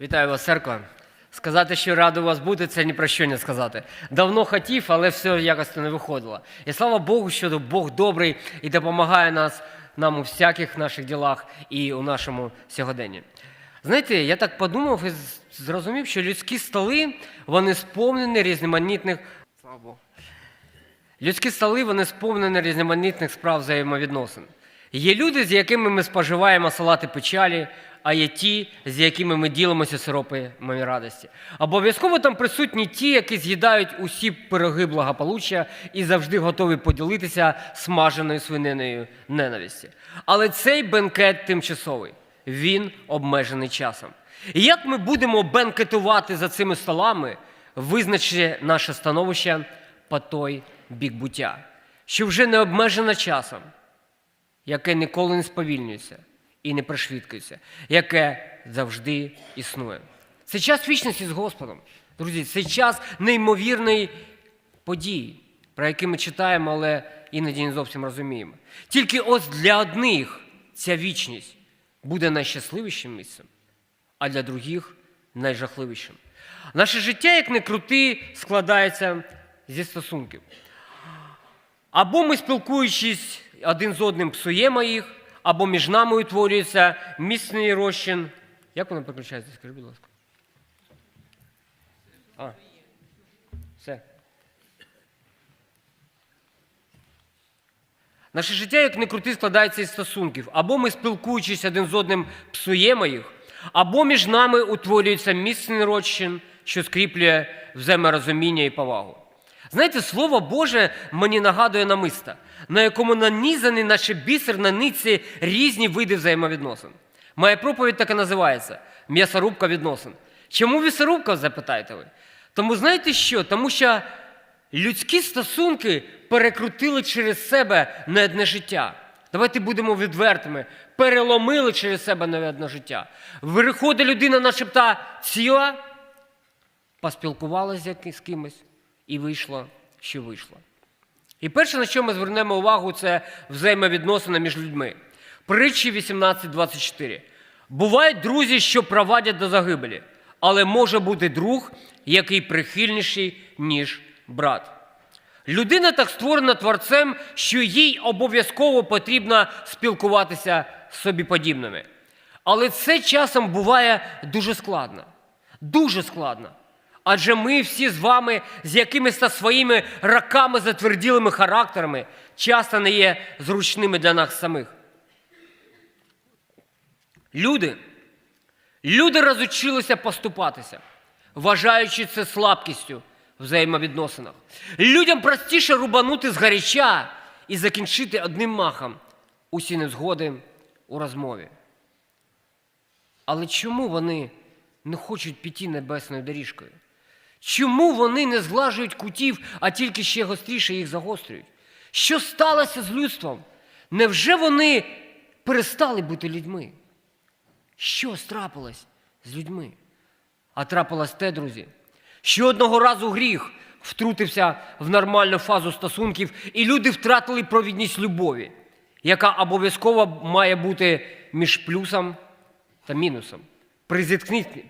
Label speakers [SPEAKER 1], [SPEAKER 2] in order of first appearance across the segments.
[SPEAKER 1] Вітаю вас, церква. Сказати, що радий вас бути, це ні про що не сказати. Давно хотів, але все якось не виходило. І слава Богу, що Бог добрий і допомагає нас, нам у всяких наших ділах і у нашому сьогоденні. Знаєте, я так подумав і зрозумів, що людські столи вони сповнені різноманітних. Слава Богу. Людські столи вони сповнені різноманітних справ взаємовідносин. Є люди, з якими ми споживаємо салати печалі, а є ті, з якими ми ділимося сиропами радості. Обов'язково там присутні ті, які з'їдають усі пироги благополуччя і завжди готові поділитися смаженою свининою ненависті. Але цей бенкет тимчасовий, він обмежений часом. І як ми будемо бенкетувати за цими столами, визначить наше становище по той бік буття, що вже не обмежено часом, яке ніколи не сповільнюється і не пришвидкується, яке завжди існує. Це час вічності з Господом. Друзі, це час неймовірної події, про які ми читаємо, але іноді не зовсім розуміємо. Тільки ось для одних ця вічність буде найщасливішим місцем, а для других найжахливішим. Наше життя, як не крути, складається зі стосунків. Або ми, спілкуючись один з одним, псуємо їх, або між нами утворюється міцний розчин. Як воно переключається? Скажи, будь ласка. А, все. Наше життя, як не крути, складається із стосунків. Або ми, спілкуючись один з одним, псуємо їх, або між нами утворюється міцний розчин, що скріплює взаєморозуміння і повагу. Знаєте, Слово Боже мені нагадує намиста, на якому нанізані наші бісер на ниці різні види взаємовідносин. Моя проповідь так і називається М'ясорубка відносин. Чому м'ясорубка, запитаєте ви? Тому знаєте що? Тому що людські стосунки перекрутили через себе не одне життя. Давайте будемо відвертими. Переломили через себе не одне життя. Виходить людина, начебто ціла, поспілкувалася з кимось і вийшло, що вийшло. І перше, на що ми звернемо увагу, це взаємовідносини між людьми. Притчі 18.24. Бувають друзі, що провадять до загибелі, але може бути друг, який прихильніший, ніж брат. Людина так створена творцем, що їй обов'язково потрібно спілкуватися з собі подібними. Але це часом буває дуже складно. Дуже складно. Адже ми всі з вами з якимись своїми раками затверділими характерами часто не є зручними для нас самих. Люди, люди розучилися поступатися, вважаючи це слабкістю в взаємовідносинах. Людям простіше рубанути з гаряча і закінчити одним махом усі незгоди у розмові. Але чому вони не хочуть піти небесною доріжкою? Чому вони не зглажують кутів, а тільки ще гостріше їх загострюють? Що сталося з людством? Невже вони перестали бути людьми? Що трапилось з людьми? А трапилось те, друзі, що одного разу гріх втрутився в нормальну фазу стосунків, і люди втратили провідність любові, яка обов'язково має бути між плюсом та мінусом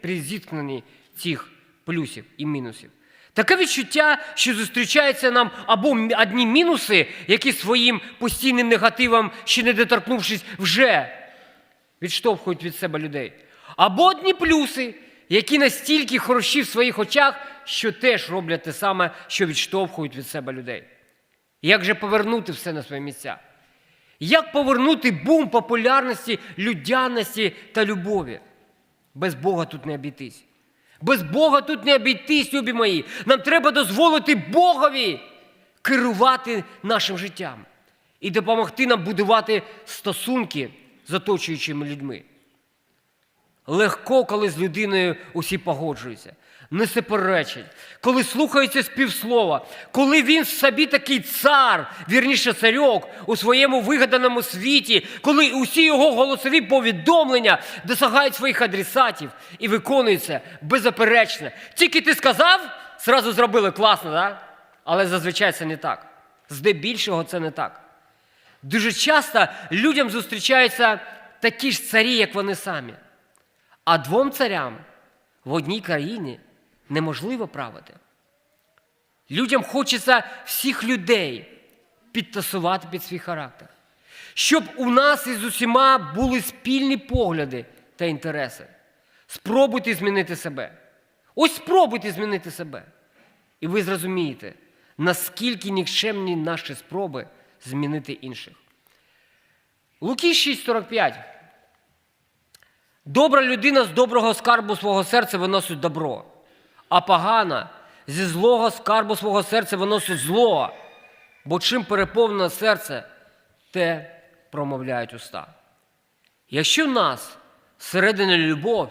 [SPEAKER 1] при зіткненні, цих плюсів і мінусів. Таке відчуття, що зустрічаються нам або одні мінуси, які своїм постійним негативом, ще не доторкнувшись, вже відштовхують від себе людей. Або одні плюси, які настільки хороші в своїх очах, що теж роблять те саме, що відштовхують від себе людей. Як же повернути все на свої місця? Як повернути бум популярності, людяності та любові? Без Бога тут не обійтись. Без Бога тут не обійтись, любі мої. Нам треба дозволити Богові керувати нашим життям і допомогти нам будувати стосунки з оточуючими людьми. Легко, коли з людиною усі погоджуються, не суперечать, коли слухаються співслова, коли він собі такий цар, вірніше царьок у своєму вигаданому світі, коли усі його голосові повідомлення досягають своїх адресатів і виконуються беззаперечно. Тільки ти сказав, зразу зробили класно, да? але зазвичай це не так. Здебільшого це не так. Дуже часто людям зустрічаються такі ж царі, як вони самі. А двом царям в одній країні неможливо правити. Людям хочеться всіх людей підтасувати під свій характер, щоб у нас із усіма були спільні погляди та інтереси. Спробуйте змінити себе. Ось спробуйте змінити себе. І ви зрозумієте, наскільки нікчемні наші спроби змінити інших. Луки 6,45. Добра людина з доброго скарбу свого серця виносить добро, а погана зі злого скарбу свого серця виносить зло. Бо чим переповнене серце, те промовляють уста. Якщо в нас всередині любов,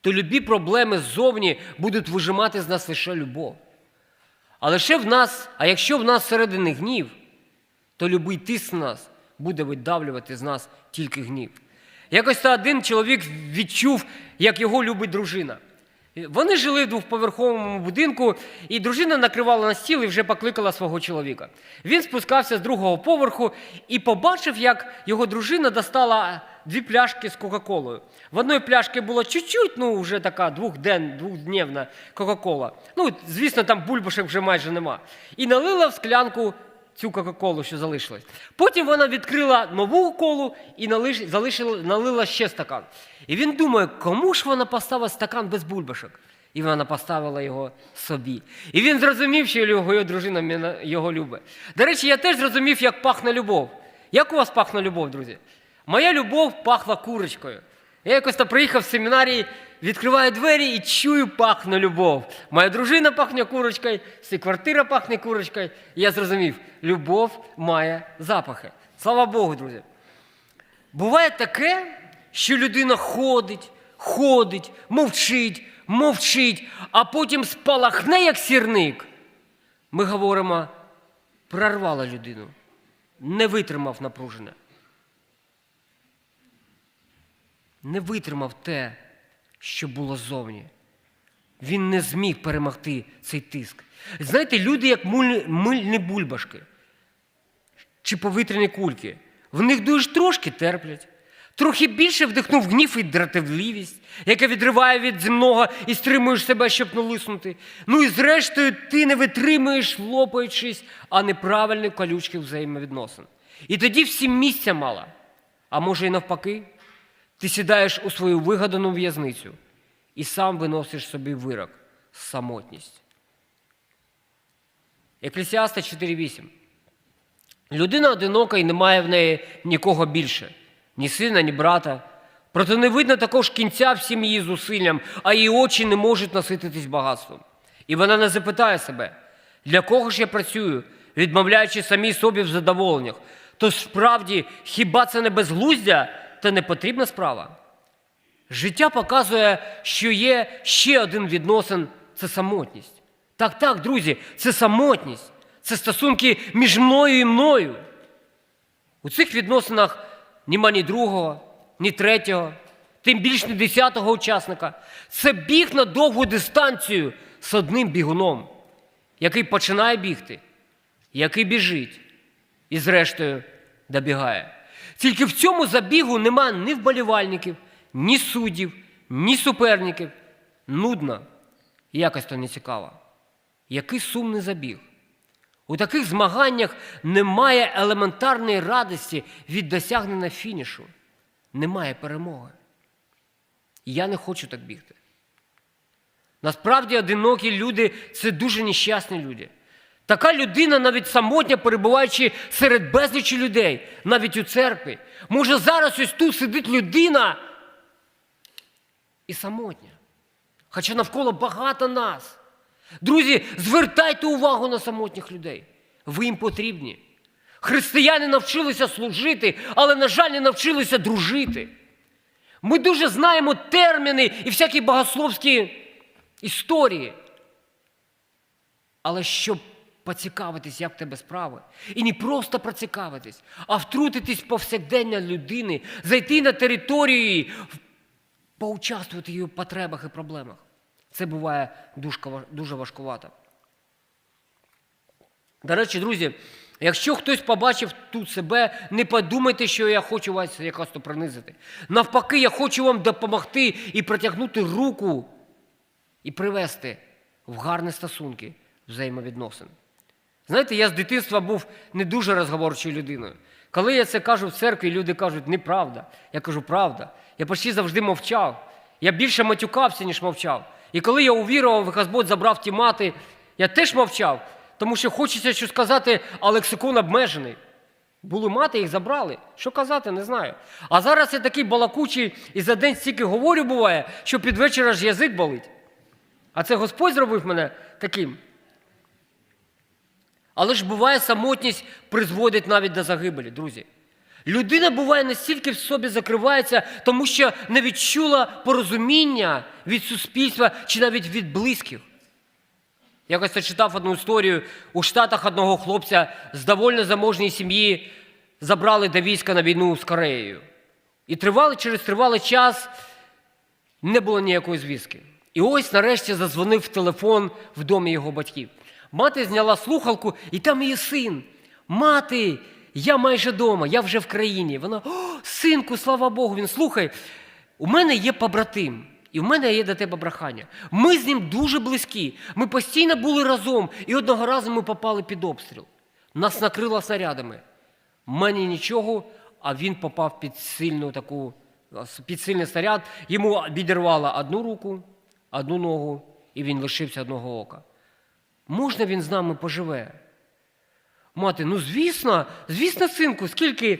[SPEAKER 1] то любі проблеми ззовні будуть вижимати з нас лише любов. А лише в нас, а якщо в нас всередині гнів, то любий тиск нас буде видавлювати з нас тільки гнів. Якось та один чоловік відчув, як його любить дружина. Вони жили в двохповерховому будинку, і дружина накривала на стіл і вже покликала свого чоловіка. Він спускався з другого поверху і побачив, як його дружина достала дві пляшки з Кока-Колою. В одної пляшки було чуть-чуть, ну вже така двохден, двохдневна Кока-Кола. Ну, звісно, там бульбашок вже майже нема. І налила в склянку цю Кока-Колу, що залишилась. Потім вона відкрила нову колу і залишила, налила ще стакан. І він думає, кому ж вона поставила стакан без бульбашок? І вона поставила його собі. І він зрозумів, що його, дружина його любить. До речі, я теж зрозумів, як пахне любов. Як у вас пахне любов, друзі? Моя любов пахла курочкою. Я якось приїхав в семінарії, відкриваю двері і чую пахне любов. Моя дружина пахне курочкою, квартира пахне курочкою. І я зрозумів, любов має запахи. Слава Богу, друзі. Буває таке, що людина ходить, ходить, мовчить, мовчить, а потім спалахне, як сірник. Ми говоримо, прорвала людину, не витримав напружене. Не витримав те, що було ззовні. Він не зміг перемогти цей тиск. Знаєте, люди як мульні, мильні бульбашки чи повітряні кульки. В них дуже трошки терплять. Трохи більше вдихнув гнів і дратівливість, яка відриває від земного і стримуєш себе, щоб не лиснути. Ну і зрештою ти не витримуєш, лопаючись, а неправильні колючки взаємовідносин. І тоді всім місця мало. А може і навпаки, ти сідаєш у свою вигадану в'язницю і сам виносиш собі вирок самотність. Еклесіаста 4.8. Людина одинока і немає в неї нікого більше, ні сина, ні брата. Проте не видно також кінця всім її зусиллям, а її очі не можуть насититись багатством. І вона не запитає себе, для кого ж я працюю, відмовляючи самій собі в задоволеннях. То справді хіба це не безглуздя та не потрібна справа? Життя показує, що є ще один відносин це самотність. Так, так, друзі, це самотність, це стосунки між мною і мною. У цих відносинах нема ні другого, ні третього, тим більш ні десятого учасника. Це біг на довгу дистанцію з одним бігуном, який починає бігти, який біжить і, зрештою, добігає. Тільки в цьому забігу нема ні вболівальників, ні суддів, ні суперників. Нудно якось то не цікаво. Який сумний забіг. У таких змаганнях немає елементарної радості від досягнення фінішу. Немає перемоги. Я не хочу так бігти. Насправді, одинокі люди це дуже нещасні люди. Така людина, навіть самотня, перебуваючи серед безлічі людей, навіть у церкві. Може, зараз ось тут сидить людина і самотня. Хоча навколо багато нас. Друзі, звертайте увагу на самотніх людей. Ви їм потрібні. Християни навчилися служити, але, на жаль, не навчилися дружити. Ми дуже знаємо терміни і всякі богословські історії. Але щоб поцікавитись, як в тебе справи, і не просто поцікавитись, а втрутитись повсякдення людини, зайти на територію її, поучаствувати в її потребах і проблемах. Це буває дуже важкувато. До речі, друзі, якщо хтось побачив тут себе, не подумайте, що я хочу вас якось то принизити. Навпаки, я хочу вам допомогти і протягнути руку і привести в гарні стосунки взаємовідносин. Знаєте, я з дитинства був не дуже розговорчою людиною. Коли я це кажу в церкві, люди кажуть, неправда. Я кажу, правда. Я почти завжди мовчав. Я більше матюкався, ніж мовчав. І коли я увірував, Господь забрав ті мати, я теж мовчав, тому що хочеться щось сказати, а лексикон обмежений. Були мати, їх забрали. Що казати, не знаю. А зараз я такий балакучий і за день стільки говорю буває, що під вечір аж язик болить. А це Господь зробив мене таким. Але ж буває, самотність призводить навіть до загибелі, друзі. Людина буває настільки в собі закривається, тому що не відчула порозуміння від суспільства чи навіть від близьких. Якось я читав одну історію у Штатах одного хлопця з довольно заможньої сім'ї забрали до війська на війну з Кореєю. І тривали, через тривалий час не було ніякої звістки. І ось нарешті задзвонив телефон в домі його батьків. Мати зняла слухалку, і там її син. Мати, я майже вдома, я вже в країні. Вона, о, синку, слава Богу, він слухай. У мене є побратим, і в мене є до тебе брахання. Ми з ним дуже близькі. Ми постійно були разом, і одного разу ми попали під обстріл. Нас накрило снарядами. Мені нічого, а він попав під сильну таку, під сильний снаряд. Йому відірвало одну руку, одну ногу, і він лишився одного ока. Можна він з нами поживе? Мати, ну звісно, звісно, синку, скільки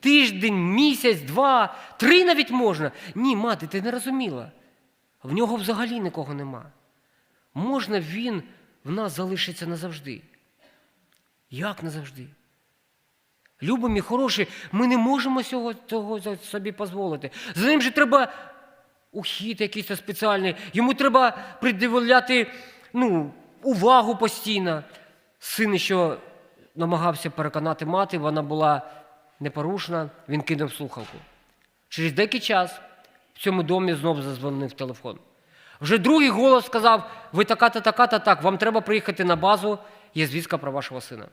[SPEAKER 1] тиждень, місяць, два, три навіть можна. Ні, мати, ти не розуміла. В нього взагалі нікого нема. Можна він в нас залишиться назавжди. Як назавжди? Любимі, хороші, ми не можемо цього, цього собі дозволити. За ним же треба ухід якийсь спеціальний, йому треба придивляти ну, увагу постійно. Син, що намагався переконати мати, вона була непорушна, він кинув слухавку. Через деякий час в цьому домі знов зазвонив телефон. Вже другий голос сказав: ви така-то, така-то, так, вам треба приїхати на базу, є звістка про вашого сина.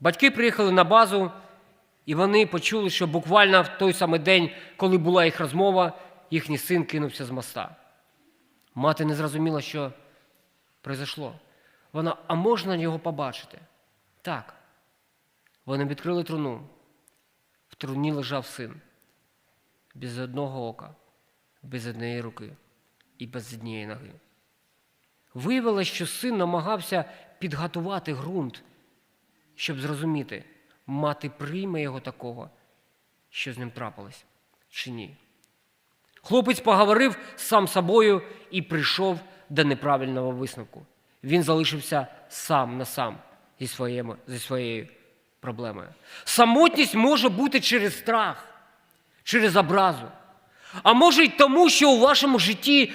[SPEAKER 1] Батьки приїхали на базу, і вони почули, що буквально в той самий день, коли була їх розмова, їхній син кинувся з моста. Мати не зрозуміла, що произошло. Вона, а можна його побачити? Так. Вони відкрили труну. В труні лежав син. Без одного ока, без однієї руки і без однієї ноги. Виявилось, що син намагався підготувати ґрунт, щоб зрозуміти, мати прийме його такого, що з ним трапилось, чи ні. Хлопець поговорив сам собою і прийшов до неправильного висновку. Він залишився сам на сам зі, своєю, зі своєю проблемою. Самотність може бути через страх, через образу. А може й тому, що у вашому житті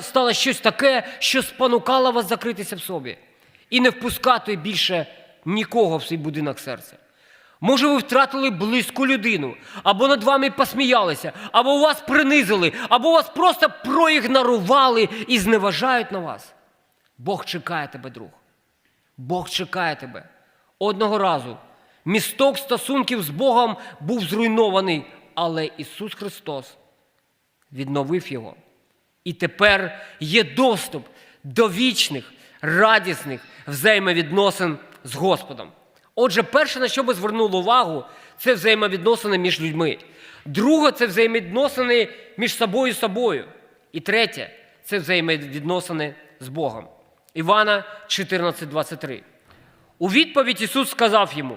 [SPEAKER 1] стало щось таке, що спонукало вас закритися в собі і не впускати більше нікого в свій будинок серця. Може, ви втратили близьку людину, або над вами посміялися, або вас принизили, або вас просто проігнорували і зневажають на вас. Бог чекає тебе, друг. Бог чекає тебе. Одного разу місток стосунків з Богом був зруйнований, але Ісус Христос відновив його. І тепер є доступ до вічних, радісних взаємовідносин з Господом. Отже, перше, на що ми звернули увагу, це взаємовідносини між людьми. Друге це взаємовідносини між собою і собою. І третє це взаємовідносини з Богом. Івана 14,23. У відповідь Ісус сказав йому: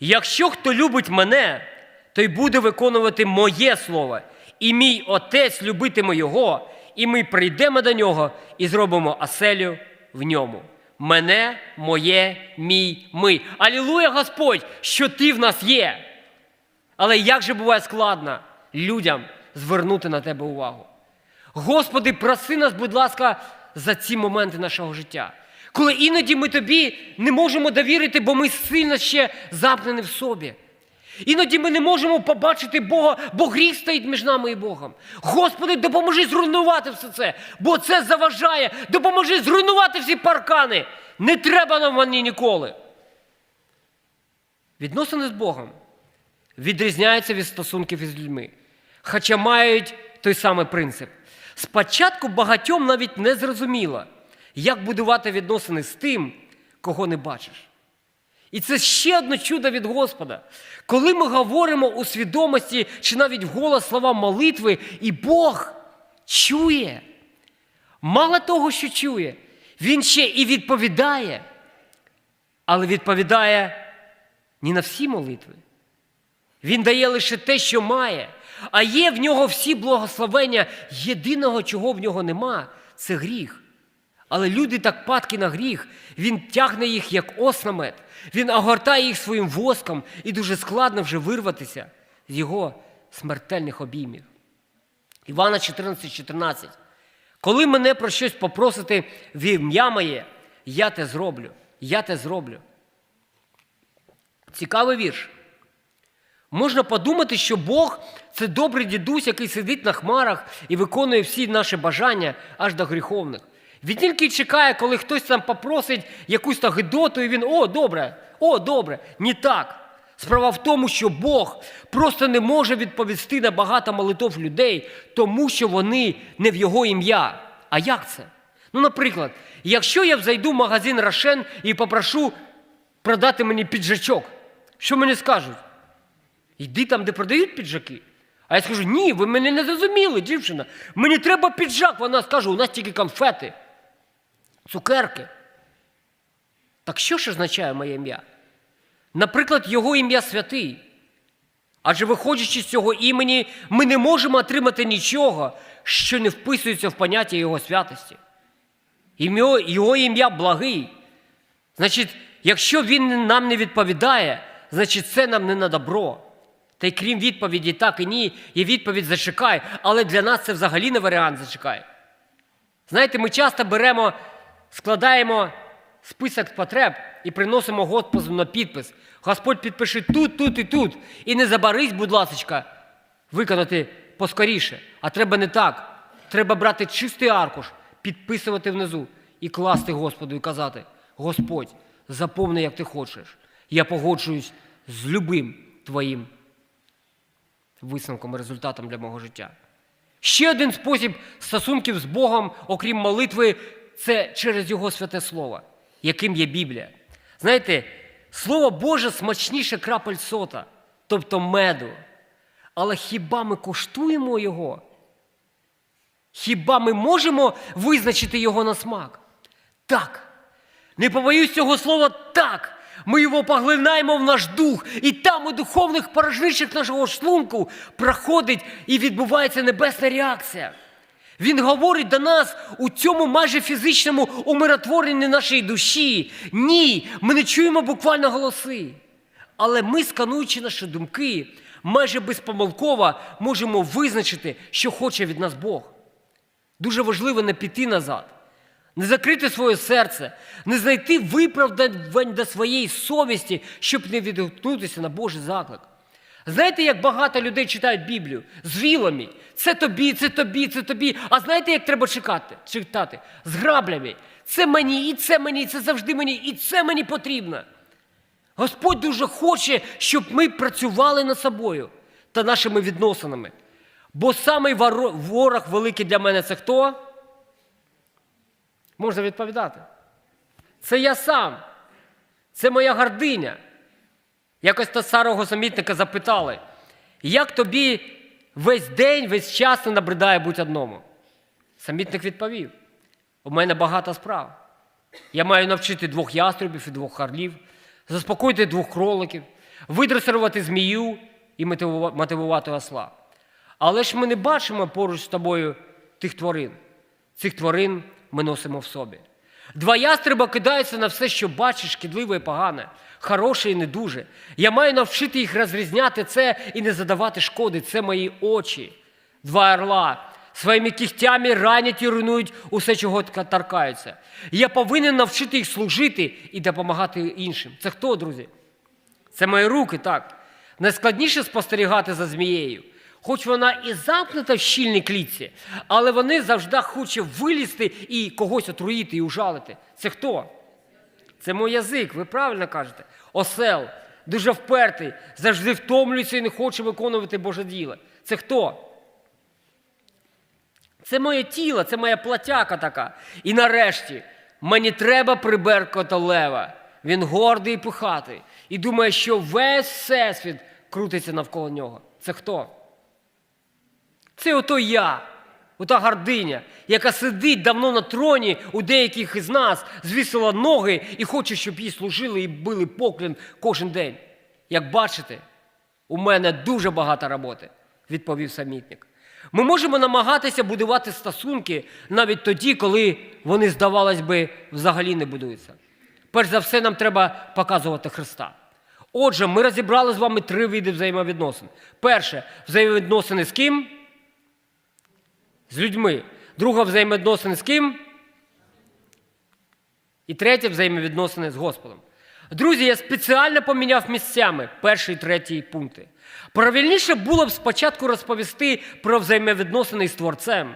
[SPEAKER 1] якщо хто любить мене, той буде виконувати моє слово, і мій Отець любитиме Його, і ми прийдемо до нього і зробимо оселю в ньому. Мене, моє, мій, ми. Алілуя, Господь, що ти в нас є. Але як же буває складно людям звернути на тебе увагу? Господи, проси нас, будь ласка, за ці моменти нашого життя. Коли іноді ми тобі не можемо довірити, бо ми сильно ще запнені в собі. Іноді ми не можемо побачити Бога, бо гріх стоїть між нами і Богом. Господи, допоможи зруйнувати все це, бо це заважає. Допоможи зруйнувати всі паркани. Не треба нам вони ніколи. Відносини з Богом відрізняються від стосунків із людьми, хоча мають той самий принцип. Спочатку багатьом навіть не зрозуміло, як будувати відносини з тим, кого не бачиш. І це ще одне чудо від Господа. Коли ми говоримо у свідомості чи навіть вголос слова молитви, і Бог чує. Мало того, що чує, Він ще і відповідає, але відповідає не на всі молитви. Він дає лише те, що має. А є в нього всі благословення. Єдиного, чого в нього нема, це гріх. Але люди так падки на гріх, він тягне їх як ос на мед. Він огортає їх своїм воском і дуже складно вже вирватися з його смертельних обіймів. Івана 14,14. 14. Коли мене про щось попросите в ім'я моє, я те зроблю. Я те зроблю. Цікавий вірш. Можна подумати, що Бог це добрий дідусь, який сидить на хмарах і виконує всі наші бажання аж до гріховних. Він тільки чекає, коли хтось там попросить якусь та гидоту, і він о, добре, о, добре. Ні так. Справа в тому, що Бог просто не може відповісти на багато молитов людей, тому що вони не в його ім'я. А як це? Ну, наприклад, якщо я зайду в магазин Рошен і попрошу продати мені піджачок, що мені скажуть? Йди там, де продають піджаки. А я скажу, ні, ви мене не зрозуміли, дівчина. Мені треба піджак. Вона скаже, у нас тільки конфети, цукерки. Так що ж означає моє ім'я? Наприклад, його ім'я святий. Адже виходячи з цього імені, ми не можемо отримати нічого, що не вписується в поняття Його святості. Його ім'я благий. Значить, якщо він нам не відповідає, значить це нам не на добро. Та й крім відповіді так і ні, є відповідь зачекай, але для нас це взагалі не варіант зачекай. Знаєте, ми часто беремо, складаємо список потреб і приносимо Господу на підпис. Господь підпиши тут, тут і тут. І не забарись, будь ласка, виконати поскоріше. А треба не так. Треба брати чистий аркуш, підписувати внизу і класти Господу і казати: Господь, заповни, як ти хочеш. Я погоджуюсь з любим твоїм висновком і результатом для мого життя. Ще один спосіб стосунків з Богом, окрім молитви, це через Його святе Слово, яким є Біблія. Знаєте, Слово Боже смачніше крапель сота, тобто меду. Але хіба ми коштуємо Його? Хіба ми можемо визначити Його на смак? Так. Не побоюсь цього слова так. Ми його поглинаємо в наш дух, і там у духовних порожничах нашого шлунку проходить і відбувається небесна реакція. Він говорить до нас у цьому майже фізичному умиротворенні нашої душі. Ні, ми не чуємо буквально голоси. Але ми, скануючи наші думки, майже безпомилково можемо визначити, що хоче від нас Бог. Дуже важливо не піти назад, не закрити своє серце, не знайти виправдань до своєї совісті, щоб не відгукнутися на Божий заклик. Знаєте, як багато людей читають Біблію з вілами? Це тобі, це тобі, це тобі. А знаєте, як треба чекати? читати? З граблями. Це мені, і це мені, і це завжди мені, і це мені потрібно. Господь дуже хоче, щоб ми працювали над собою та нашими відносинами. Бо самий ворог великий для мене це хто? Можна відповідати. Це я сам. Це моя гординя. Якось та старого самітника запитали, як тобі весь день, весь час не набридає будь одному? Самітник відповів: у мене багато справ. Я маю навчити двох яструбів і двох харлів, заспокоїти двох кроликів, видресирувати змію і мотивува- мотивувати осла. Але ж ми не бачимо поруч з тобою тих тварин. Цих тварин ми носимо в собі. Два ястреба кидаються на все, що бачиш, шкідливе і погане, хороше і не дуже. Я маю навчити їх розрізняти це і не задавати шкоди. Це мої очі. Два орла своїми кігтями ранять і руйнують усе, чого торкаються. Я повинен навчити їх служити і допомагати іншим. Це хто, друзі? Це мої руки, так. Найскладніше спостерігати за змією. Хоч вона і замкнута в щільній клітці, але вони завжди хочуть вилізти і когось отруїти і ужалити. Це хто? Це мій язик, ви правильно кажете. Осел, дуже впертий, завжди втомлюється і не хоче виконувати Боже діло. Це хто? Це моє тіло, це моя платяка така. І нарешті мені треба приберкота лева. Він гордий і пихатий. І думає, що весь всесвіт крутиться навколо нього. Це хто? Це ото я, ота гординя, яка сидить давно на троні у деяких із нас, звісила ноги і хоче, щоб їй служили і били поклін кожен день. Як бачите, у мене дуже багато роботи, відповів самітник. Ми можемо намагатися будувати стосунки навіть тоді, коли вони, здавалось би, взагалі не будуються. Перш за все, нам треба показувати Христа. Отже, ми розібрали з вами три види взаємовідносин. Перше взаємовідносини з ким? З людьми. Друге взаємовідносини з ким? І третє взаємовідносини з Господом. Друзі, я спеціально поміняв місцями перший і третій пункти. Правильніше було б спочатку розповісти про взаємовідносини з Творцем.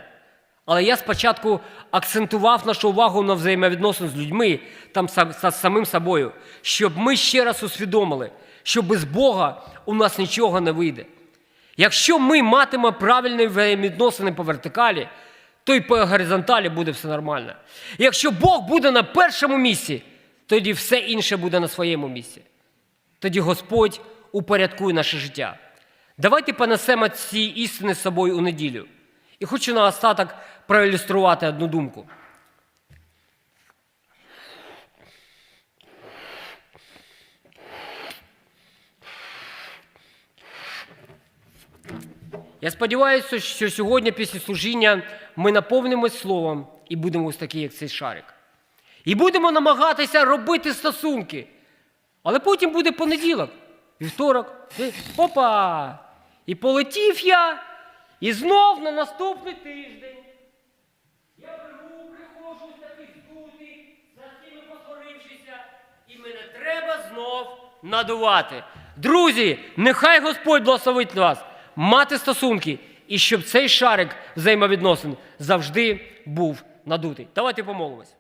[SPEAKER 1] Але я спочатку акцентував нашу увагу на взаємовідносини з людьми там з самим собою, щоб ми ще раз усвідомили, що без Бога у нас нічого не вийде. Якщо ми матимемо правильні взаємовідносини по вертикалі, то й по горизонталі буде все нормально. Якщо Бог буде на першому місці, тоді все інше буде на своєму місці. Тоді Господь упорядкує наше життя. Давайте понесемо ці істини з собою у неділю. І хочу наостаток проілюструвати одну думку. Я сподіваюся, що сьогодні після служіння ми наповнимось словом і будемо ось такі, як цей шарик. І будемо намагатися робити стосунки. Але потім буде понеділок, вівторок, опа! І полетів я, і знов на наступний тиждень. Я приходжу такий здутий, за всіми посварившися, і мене треба знов надувати. Друзі, нехай Господь благословить вас мати стосунки, і щоб цей шарик взаємовідносин завжди був надутий. Давайте помолимось.